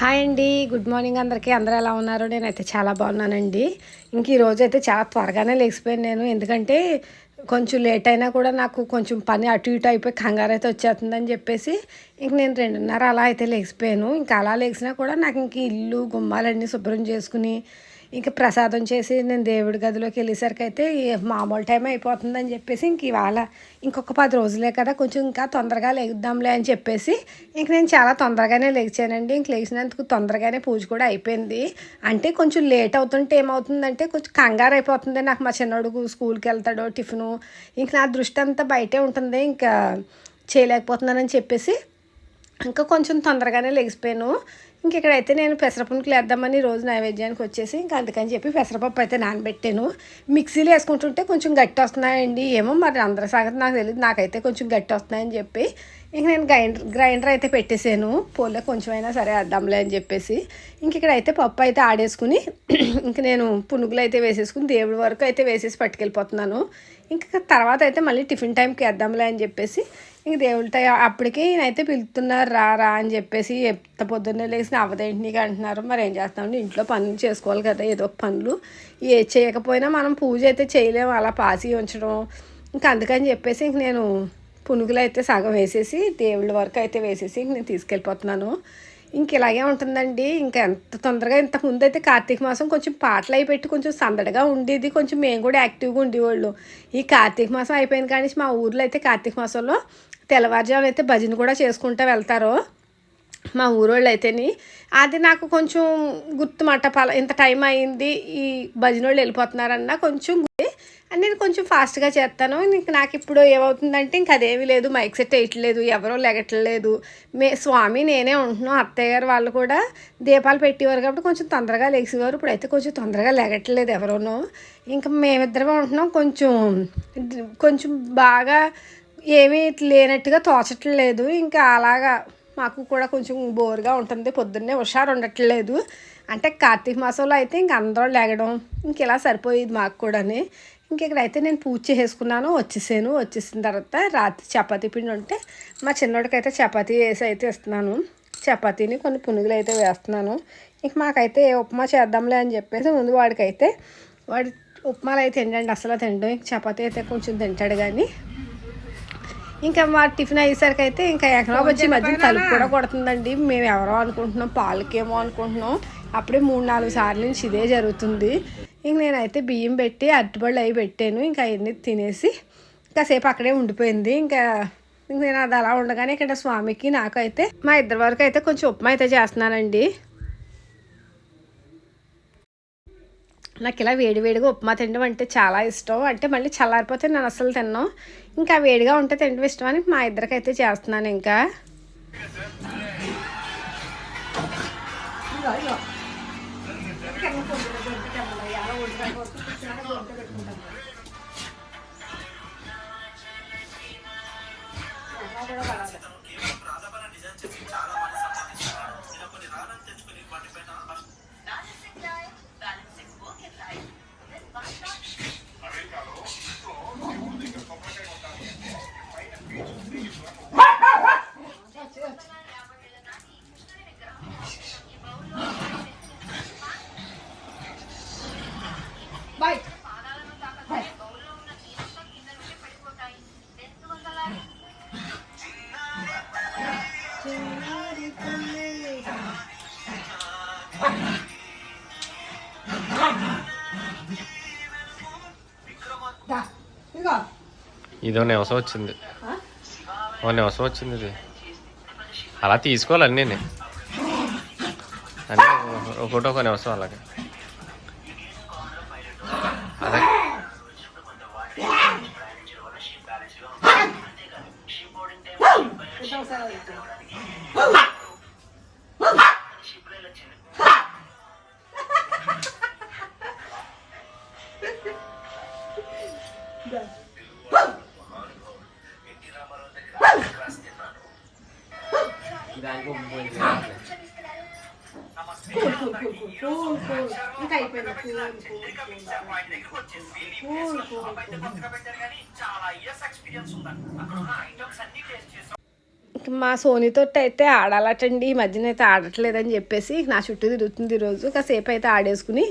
Hi అండి. Good morning అందరికీ. అందరూ ఎలా ఉన్నారు? నేనైతే చాలా బాగున్నానండి. ఇంక ఈరోజు అయితే చాలా త్వరగానే లేచిపోయాను నేను. ఎందుకంటే కొంచెం లేట్ అయినా కూడా నాకు కొంచెం పని అటు ఇటు అయిపోయి కంగారు అయితే వచ్చేస్తుందని చెప్పేసి ఇంక నేను రెండున్నర అలా అయితే లేచిపోయాను. ఇంకా అలా లేచినా కూడా నాకు ఇంక ఇల్లు గుమ్మాలన్నీ శుభ్రం చేసుకుని ఇంకా ప్రసాదం చేసి నేను దేవుడి గదిలోకి వెళ్ళేసరికి అయితే మామూలు టైం అయిపోతుందని చెప్పేసి ఇంక ఇవాళ ఇంకొక పది రోజులే కదా కొంచెం ఇంకా తొందరగా లేద్దాంలే అని చెప్పేసి ఇంక నేను చాలా తొందరగానే లేచానండి. ఇంక లేచినందుకు తొందరగానే పూజ కూడా అయిపోయింది. అంటే కొంచెం లేట్ అవుతుంటే ఏమవుతుందంటే కొంచెం కంగారు అయిపోతుంది. నాకు మా చిన్నోడు స్కూల్కి వెళ్తాడో టిఫిను ఇంక నా దృష్టి అంతా బయటే ఉంటుంది. ఇంకా చేయలేకపోతున్నానని చెప్పేసి ఇంకా కొంచెం తొందరగానే లెగిసిపోయాను. ఇంక ఇక్కడైతే నేను పెసరపప్పుకి వేద్దామని రోజు నైవేద్యానికి వచ్చేసి ఇంకా అందుకని చెప్పి పెసరపప్పు అయితే నానబెట్టాను. మిక్సీలో వేసుకుంటుంటే కొంచెం గట్టి వస్తున్నాయండి ఏమో మరి అందరి సంగతి నాకు తెలియదు నాకైతే కొంచెం గట్టి వస్తున్నాయని చెప్పి ఇంక నేను గ్రైండర్ గ్రైండర్ అయితే పెట్టేసాను. పోలే కొంచెం అయినా సరే వేద్దాంలే అని చెప్పేసి ఇంక అయితే పప్పు అయితే ఆడేసుకుని ఇంక నేను పునుగులు అయితే వేసేసుకుని దేవుడి వరకు అయితే వేసేసి పట్టుకెళ్ళిపోతున్నాను. ఇంకా తర్వాత అయితే మళ్ళీ టిఫిన్ టైంకి వేద్దాంలే అని చెప్పేసి ఇంక దేవుడి టై అప్పటికి అయితే పిలుతున్నారు రా రా అని చెప్పేసి ఎంత పొద్దున్నే లేచి అవదేంటి నీకు అంటున్నారు. మరి ఏం చేస్తామండి ఇంట్లో పనులు చేసుకోవాలి కదా ఏదో ఒక పనులు. ఏ చేయకపోయినా మనం పూజ అయితే చేయలేము అలా పాసి ఉంచడం. ఇంకా అందుకని చెప్పేసి ఇంక నేను పునుగులు అయితే సగం వేసేసి దేవుళ్ళ వరకు అయితే వేసేసి ఇంక నేను తీసుకెళ్ళిపోతున్నాను. ఇంక ఇలాగే ఉంటుందండి. ఇంకా ఎంత తొందరగా ఇంత ముందు అయితే కార్తీక మాసం కొంచెం పాటలు అయి పెట్టి కొంచెం సందడిగా ఉండేది. కొంచెం మేము కూడా యాక్టివ్గా ఉండేవాళ్ళు. ఈ కార్తీక మాసం అయిపోయింది కానీ మా ఊర్లో అయితే కార్తీక మాసంలో తెల్లవారుజామున అయితే భజన కూడా చేసుకుంటూ వెళ్తారు. మా ఊరోళ్ళు అయితేని అది నాకు కొంచెం గుర్తుమాట. పల ఇంత టైం అయింది ఈ భజన వాళ్ళు వెళ్ళిపోతున్నారన్న కొంచెం నేను కొంచెం ఫాస్ట్గా చేస్తాను. ఇంక నాకు ఇప్పుడు ఏమవుతుందంటే ఇంక అదేమీ లేదు. మైక్ సెట్ వేయట్లేదు. ఎవరో లెగట్లేదు. మే స్వామి నేనే ఉంటున్నాం. అత్తయ్య గారు వాళ్ళు కూడా దీపాలు పెట్టేవారు కాబట్టి కొంచెం తొందరగా లేచేవారు. ఇప్పుడైతే కొంచెం తొందరగా లెగట్లేదు ఎవరోనూ. ఇంకా మేమిద్దరమే ఉంటున్నాం. కొంచెం కొంచెం బాగా ఏమీ లేనట్టుగా తోచట్లేదు. ఇంకా అలాగా మాకు కూడా కొంచెం బోర్గా ఉంటుంది. పొద్దున్నే హుషారు ఉండట్లేదు. అంటే కార్తీక మాసంలో అయితే ఇంక అందరూ లేగడం ఇంక ఇలా సరిపోయేది మాకు కూడాని. ఇంక ఇక్కడైతే నేను పూజ చేసుకున్నాను వచ్చేసాను. వచ్చేసిన తర్వాత రాత్రి చపాతీ పిండి ఉంటే మా చిన్నోడికైతే చపాతీ వేసి అయితే ఇస్తున్నాను. చపాతీని కొన్ని పునుగులు అయితే వేస్తున్నాను. ఇంక మాకైతే ఏ ఉప్మా చేద్దాంలే అని చెప్పేసి ముందు వాడికైతే వాడి ఉప్మాలు అయితే తిండండి అసలు తినడం. ఇంక చపాతీ అయితే కొంచెం తింటాడు కానీ. ఇంకా మా టిఫిన్ అయ్యేసరికి అయితే ఇంకా ఎక్కడో వచ్చి మధ్య తలుపు కూడా కొడుతుందండి. మేము ఎవరో అనుకుంటున్నాం పాలకేమో అనుకుంటున్నాం. అప్పుడే మూడు నాలుగు సార్లు నుంచి ఇదే జరుగుతుంది. ఇంక నేనైతే బియ్యం పెట్టి అరటిపళ్ళు అవి పెట్టాను. ఇంకా అవన్నీ తినేసి కాసేపు అక్కడే ఉండిపోయింది. ఇంకా ఇంక నేను అది అలా ఉండగానే ఇక్కడ స్వామికి నాకైతే మా ఇద్దరి వరకు అయితే కొంచెం ఉప్మా అయితే చేస్తున్నానండి. నాకు ఇలా వేడివేడిగా ఉప్మా తినడం అంటే చాలా ఇష్టం. అంటే మళ్ళీ చల్లారిపోతే నేను అసలు తిన్నాను ఇంకా వేడిగా ఉంటే తినడం ఇష్టం అని మా ఇద్దరికైతే చేస్తున్నాను ఇంకా. ఇదో నివసం వచ్చింది. ఓ నివసం వచ్చింది ఇది. అలా తీసుకోవాలి అన్నీ అన్నీ ఒకటి ఒక నివసం అలాగే. అదే. ఇంకా అయిపోయింది మా సోనీతో అయితే ఆడాలటండి ఈ మధ్యన అయితే ఆడట్లేదని చెప్పేసి నా చుట్టూ తిరుగుతుంది ఈరోజు. కాసేపు అయితే ఆడేసుకుని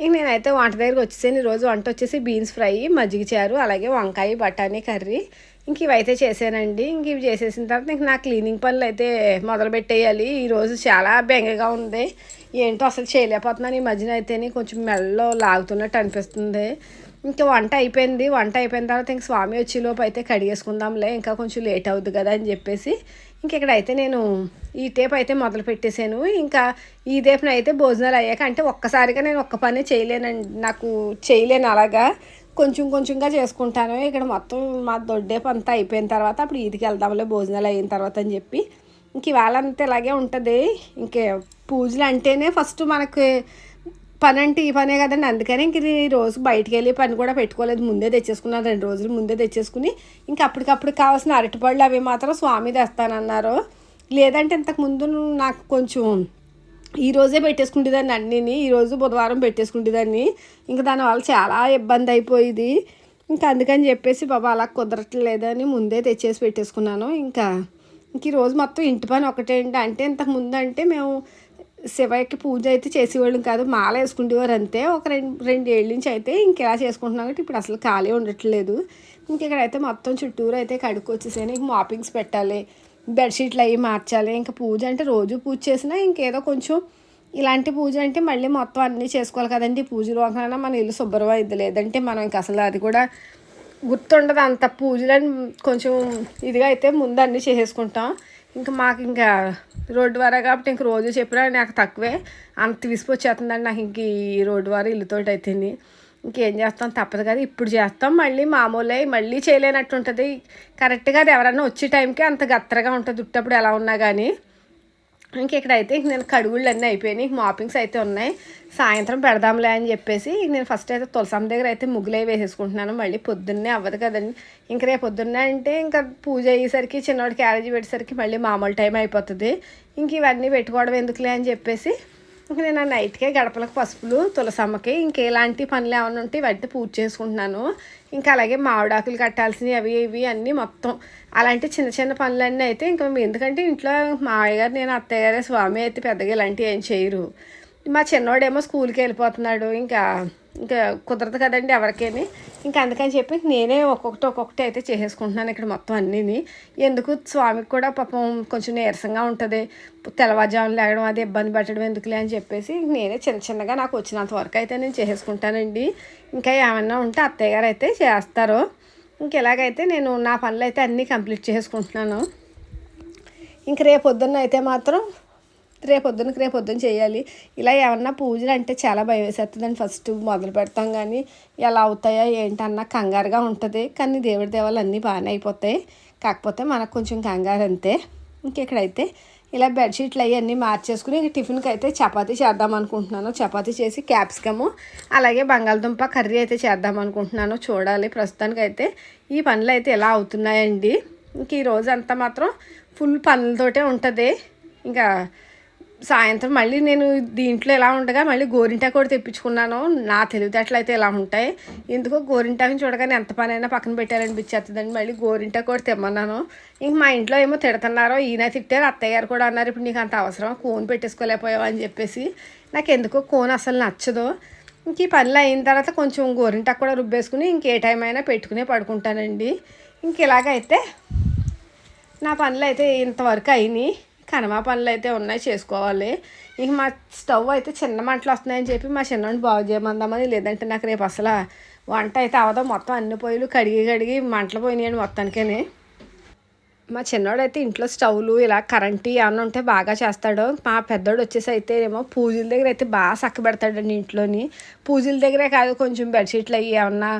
ఇంక నేనైతే వంట దగ్గరికి వచ్చేసాను ఈరోజు వంట వచ్చేసి బీన్స్ ఫ్రై మజ్జిగ చారు అలాగే వంకాయ బఠానీ కర్రీ. ఇంక ఇవైతే చేశానండి. ఇంక ఇవి చేసేసిన తర్వాత ఇంక నా క్లీనింగ్ పనులు అయితే మొదలు పెట్టేయాలి. ఈరోజు చాలా బెంగగా ఉంది. ఏంటో అసలు చేయలేకపోతున్నాను. ఈ మధ్యన అయితేనే కొంచెం మెడలో లాగుతున్నట్టు అనిపిస్తుంది. ఇంకా వంట అయిపోయింది. వంట అయిపోయిన తర్వాత ఇంక స్వామి వచ్చేలోపు అయితే కడిగేసుకుందాంలే. ఇంకా కొంచెం లేట్ అవుద్ది కదా అని చెప్పేసి ఇంక ఇక్కడైతే నేను ఈ టేప్ అయితే మొదలు పెట్టేశాను. ఇంకా ఈ టేప్ను అయితే భోజనాలు అయ్యాక అంటే ఒక్కసారిగా నేను ఒక్క పని చేయలేనండి. నాకు చేయలేను అలాగా. కొంచెం కొంచెంగా చేసుకుంటాను. ఇక్కడ మొత్తం మా దొడ్డేపు అంతా అయిపోయిన తర్వాత అప్పుడు ఈదికి వెళ్దాంలే భోజనాలు అయిన తర్వాత అని చెప్పి. ఇంక ఇవాళ అంతా ఇలాగే ఉంటుంది. ఇంకే పూజలు అంటేనే ఫస్ట్ మనకి పని అంటే ఈ పనే కదండి. అందుకని ఇంక ఈ రోజు బయటికి వెళ్ళి పని కూడా పెట్టుకోలేదు. ముందే తెచ్చేసుకున్నాను రెండు రోజులు ముందే తెచ్చేసుకుని ఇంక అప్పటికప్పుడు కావాల్సిన అరటిపళ్ళు అవి మాత్రం స్వామి తెస్తానన్నారు. లేదంటే ఇంతకు ముందు నాకు కొంచెం ఈ రోజే పెట్టేసుకుంటేదాన్ని అన్నీని ఈరోజు బుధవారం పెట్టేసుకుంటేదాన్ని ఇంకా దానివల్ల చాలా ఇబ్బంది అయిపోయింది. ఇంకా అందుకని చెప్పేసి బాబా అలా కుదరట్లేదని ముందే తెచ్చేసి పెట్టేసుకున్నాను. ఇంకా ఇంక ఈరోజు మొత్తం ఇంటి పని ఒకటేంటి అంటే ఇంతకు ముందు అంటే మేము శివయ్యకి పూజ అయితే చేసేవాళ్ళం కాదు. మాల వేసుకునేవారు అంతే. ఒక రెండు రెండు ఏళ్ళ నుంచి అయితే ఇంకెలా చేసుకుంటున్నాం కాబట్టి ఇప్పుడు అసలు ఖాళీ ఉండట్లేదు. ఇంక ఇక్కడైతే మొత్తం చుట్టూరు అయితే కడుక్కొచ్చేసాను. ఇంక మాపింగ్స్ పెట్టాలి. బెడ్షీట్లు అవి మార్చాలి. ఇంకా పూజ అంటే రోజు పూజ చేసినా ఇంకేదో కొంచెం ఇలాంటి పూజ అంటే మళ్ళీ మొత్తం అన్నీ చేసుకోవాలి కదండి. పూజలు ఒకనైనా మన ఇల్లు శుభ్రం అయింది లేదంటే మనం ఇంకా అసలు అది కూడా గుర్తుండదు. అంత పూజలని కొంచెం ఇదిగా అయితే ముందు అన్నీ చేసేసుకుంటాం. ఇంకా మాకు ఇంకా రోడ్డు వారా కాబట్టి ఇంక రోజు చెప్పినా నాకు తక్కువే. అంత విసిపోచ్చేస్తుందండి నాకు ఇంక ఈ రోడ్డు వారా ఇల్లుతోటి అయితేనే ఇంకేం చేస్తాం? తప్పదు కదా ఇప్పుడు చేస్తాం. మళ్ళీ మామూలే మళ్ళీ చేయలేనట్టు ఉంటుంది కరెక్ట్గా అది ఎవరన్నా వచ్చే టైంకి అంత గత్తరగా ఉంటుంది. ఉట్టప్పుడు ఎలా ఉన్నా కానీ ఇంక ఇక్కడైతే ఇంక నేను కడుగుళ్ళు అన్నీ అయిపోయినాయి. ఇంక మాపింగ్స్ అయితే ఉన్నాయి. సాయంత్రం పెడదాంలే అని చెప్పేసి ఇంక నేను ఫస్ట్ అయితే తులసం దగ్గర అయితే ముగ్గులే వేసేసుకుంటున్నాను. మళ్ళీ పొద్దున్నే అవ్వదు కదండి. ఇంక రేపు పొద్దున్నే అంటే ఇంకా పూజ అయ్యేసరికి చిన్నవాడు క్యారేజీ పెట్టేసరికి మళ్ళీ మామూలు టైం అయిపోతుంది. ఇంక ఇవన్నీ పెట్టుకోవడం ఎందుకులే అని చెప్పేసి ఇంక నేను ఆ నైట్కే గడపలకు పసుపులు తులసమ్మకి ఇంకేలాంటి పనులు ఏమైనా ఉంటే వాటితో పూజ చేసుకుంటున్నాను. ఇంకా అలాగే మామిడాకులు కట్టాల్సినవి అవి ఇవి అన్నీ మొత్తం. అలాంటి చిన్న చిన్న పనులన్నీ అయితే ఇంకా ఎందుకంటే ఇంట్లో మామయ్య గారు నేను అత్తయ్య గారే స్వామి అయితే పెద్దగా ఇలాంటివి ఏం చేయరు. మా చిన్నోడేమో స్కూల్కి వెళ్ళిపోతున్నాడు. ఇంకా ఇంకా కుదరదు కదండి ఎవరికైనా. ఇంకా అందుకని చెప్పి నేనే ఒక్కొక్కటి ఒక్కొక్కటి అయితే చేసేసుకుంటున్నాను ఇక్కడ మొత్తం అన్నీని. ఎందుకు స్వామికి కూడా పాపం కొంచెం నీరసంగా ఉంటుంది. తెల్లవారుజామున లేగడం అది ఇబ్బంది పెట్టడం ఎందుకులే అని చెప్పేసి నేనే చిన్న చిన్నగా నాకు వచ్చినంత వరకు అయితే నేను చేసేసుకుంటానండి. ఇంకా ఏమన్నా ఉంటే అత్తయ్య గారు అయితే చేస్తారు. ఇంక ఇలాగైతే నేను నా పనులు అయితే అన్నీ కంప్లీట్ చేసుకుంటున్నాను ఇంక రేపు పొద్దున్న అయితే మాత్రం రేపొద్దున రేపొద్దున రేపు చేయాలి. ఇలా ఏమన్నా పూజలు అంటే చాలా భయం వేసేస్తుందండి ఫస్ట్ మొదలు పెడతాం కానీ ఎలా అవుతాయా ఏంటన్నా కంగారుగా ఉంటుంది. కానీ దేవుడి దేవాలు అన్నీ బాగానే అయిపోతాయి. కాకపోతే మనకు కొంచెం కంగారు అంతే. ఇంకెక్కడైతే ఇలా బెడ్షీట్లు అవి అన్నీ మార్చేసుకుని ఇంక టిఫిన్కి అయితే చపాతీ చేద్దాం అనుకుంటున్నాను. చపాతీ చేసి క్యాప్సికము అలాగే బంగాళదుంప కర్రీ అయితే చేద్దాం అనుకుంటున్నాను. చూడాలి. ప్రస్తుతానికి అయితే ఈ పనులు అయితే ఎలా అవుతున్నాయండి. ఇంక ఈ అంతా మాత్రం ఫుల్ పనులతోటే ఉంటుంది. ఇంకా సాయంత్రం మళ్ళీ నేను దీంట్లో ఎలా ఉండగా మళ్ళీ గోరింటాకు కూడా తెప్పించుకున్నాను. నా తెలివితేటలు అయితే ఎలా ఉంటాయి? ఎందుకో గోరింటాకుని చూడగానే ఎంత పనైనా పక్కన పెట్టారనిపించేస్తుందండి మళ్ళీ గోరింటాకు కూడా తెమ్మన్నాను. ఇంక మా ఇంట్లో ఏమో తిడుతున్నారో ఈయన తిట్టారు అత్తయ్య గారు కూడా అన్నారు ఇప్పుడు నీకు అంత అవసరం కోన్ పెట్టేసుకోలేకపోయావు? అని చెప్పేసి. నాకు ఎందుకో కోన్ అసలు నచ్చదు. ఇంక ఈ పనులు అయిన తర్వాత కొంచెం గోరింటాకు కూడా రుబ్బేసుకుని ఇంకే టైం అయినా పెట్టుకునే పడుకుంటానండి. ఇంక ఇలాగైతే నా పనులు అయితే ఇంతవరకు అయినాయి. కనమా పనులు అయితే ఉన్నాయి చేసుకోవాలి. ఇంక మా స్టవ్ అయితే చిన్న మంటలు వస్తున్నాయని చెప్పి మా చిన్నోడిని బాగు చేయమందామని లేదంటే నాకు రేపు అసలు వంట అయితే అవదా. మొత్తం అన్ని పొయ్యిలు కడిగి కడిగి మంటలు పోయినాయండి మొత్తానికని. మా చిన్నోడైతే ఇంట్లో స్టవ్లు ఇలా కరెంటు ఏమన్నా ఉంటే బాగా చేస్తాడు. మా పెద్దోడు వచ్చేసి అయితే ఏమో పూజల దగ్గర అయితే బాగా చక్కబెడతాడండి ఇంట్లోని. పూజల దగ్గరే కాదు కొంచెం బెడ్షీట్లు అవి ఏమన్నా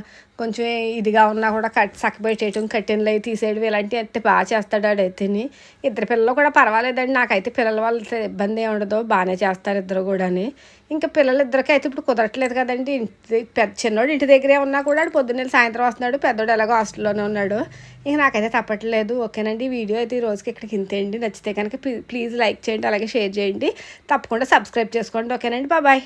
కొంచెం ఇదిగా ఉన్నా కూడా కట్ చక్కబెట్టేయటం కట్టెన్లు అవి తీసేయడం ఇలాంటివి అయితే బాగా చేస్తాడు ఆడైతేని. ఇద్దరు పిల్లలు కూడా పర్వాలేదండి. నాకైతే పిల్లల వాళ్ళతో ఇబ్బంది ఏమి ఉండదు. బాగానే చేస్తారు ఇద్దరు కూడాని. ఇంకా పిల్లలిద్దరికి అయితే ఇప్పుడు కుదరట్లేదు కదండి. ఇంటి పెద్ద చిన్నోడు ఇంటి దగ్గరే ఉన్నా కూడా ఆడు పొద్దున్నే సాయంత్రం వస్తున్నాడు. పెద్దోడు ఎలాగో హాస్టల్లోనే ఉన్నాడు. ఇంక నాకైతే తప్పట్లేదు. ఓకేనండి. అండి వీడియో అయితే ఈ రోజుకి ఇక్కడికి ఇంతేండి నచ్చితే కనుక ప్లీజ్ లైక్ చేయండి అలాగే షేర్ చేయండి. తప్పకుండా సబ్స్క్రైబ్ చేసుకోండి. ఓకేనండి. బాబాయ్